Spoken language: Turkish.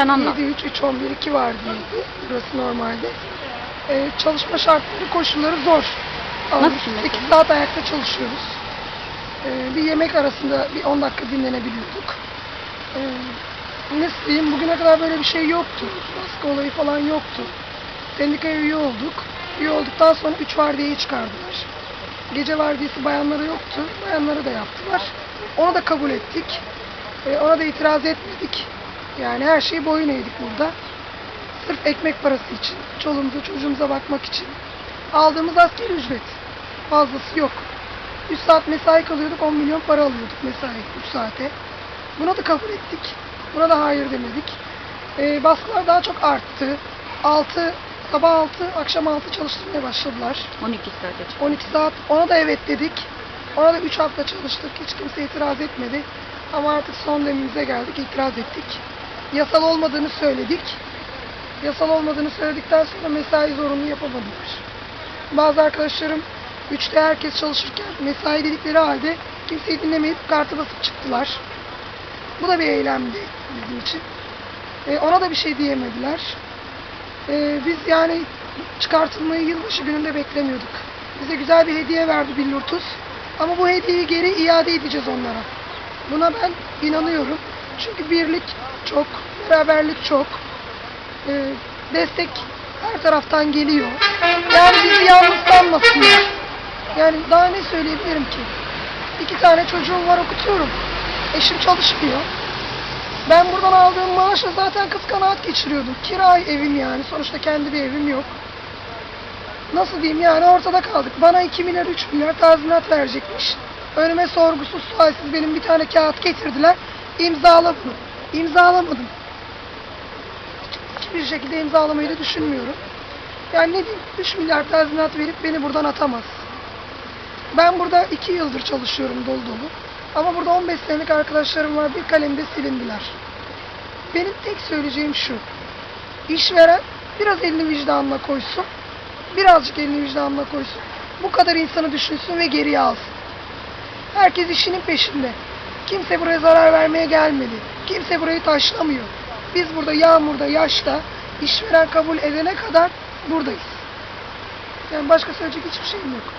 Sen anlat. 7 3 3 11 2 var. Burası normalde. Ee, çalışma şartları, koşulları zor. Ama Nasıl biz mesela? 8 saat ayakta çalışıyoruz. Ee, bir yemek arasında bir 10 dakika dinlenebiliyorduk. Ee, nasıl diyeyim, bugüne kadar böyle bir şey yoktu. Baskı olayı falan yoktu. Sendikaya üye olduk. Üye olduktan sonra 3 vardiyayı çıkardılar. Gece vardiyası bayanlara yoktu. Bayanlara da yaptılar. Onu da kabul ettik. Ee, ona da itiraz etmedik. Yani her şeyi boyun eğdik burada. Sırf ekmek parası için, çoluğumuza çocuğumuza bakmak için. Aldığımız asgari ücret. Fazlası yok. 3 saat mesai kalıyorduk, 10 milyon para alıyorduk mesai 3 saate. Buna da kabul ettik. Buna da hayır demedik. Ee, baskılar daha çok arttı. 6, sabah 6, akşam 6 çalıştırmaya başladılar. 12 saate çık. 12 saat ona da evet dedik. Ona da 3 hafta çalıştık. Hiç kimse itiraz etmedi. Ama artık son demimize geldik. itiraz ettik. Yasal olmadığını söyledik. Yasal olmadığını söyledikten sonra mesai zorunlu yapamadılar. Bazı arkadaşlarım 3'te herkes çalışırken mesai dedikleri halde kimseyi dinlemeyip kartı basıp çıktılar. Bu da bir eylemdi bizim için. E, ona da bir şey diyemediler. E, biz yani çıkartılmayı yılbaşı gününde beklemiyorduk. Bize güzel bir hediye verdi Billurtus. Ama bu hediyeyi geri iade edeceğiz onlara. Buna ben inanıyorum. Çünkü birlik çok, beraberlik çok. E, destek her taraftan geliyor. Yani bizi yalnız sanmasınlar. Yani daha ne söyleyebilirim ki? İki tane çocuğum var okutuyorum. Eşim çalışmıyor. Ben buradan aldığım maaşla zaten kız kanaat geçiriyordum. Kira evim yani. Sonuçta kendi bir evim yok. Nasıl diyeyim yani ortada kaldık. Bana 2 milyar 3 milyar tazminat verecekmiş. Önüme sorgusuz sualsiz benim bir tane kağıt getirdiler. İmzala bunu. İmzalamadım. Hiçbir şekilde imzalamayı da düşünmüyorum. Yani ne diyeyim 3 milyar tazminat verip beni buradan atamaz. Ben burada 2 yıldır çalışıyorum dolu dolu. Ama burada 15 senelik arkadaşlarım var. Bir kalemde silindiler. Benim tek söyleyeceğim şu. İşveren biraz elini vicdanına koysun. Birazcık elini vicdanına koysun. Bu kadar insanı düşünsün ve geriye alsın. Herkes işinin peşinde. Kimse buraya zarar vermeye gelmedi. Kimse burayı taşlamıyor. Biz burada yağmurda, yaşta işveren kabul edene kadar buradayız. Yani başka söyleyecek hiçbir şeyim yok.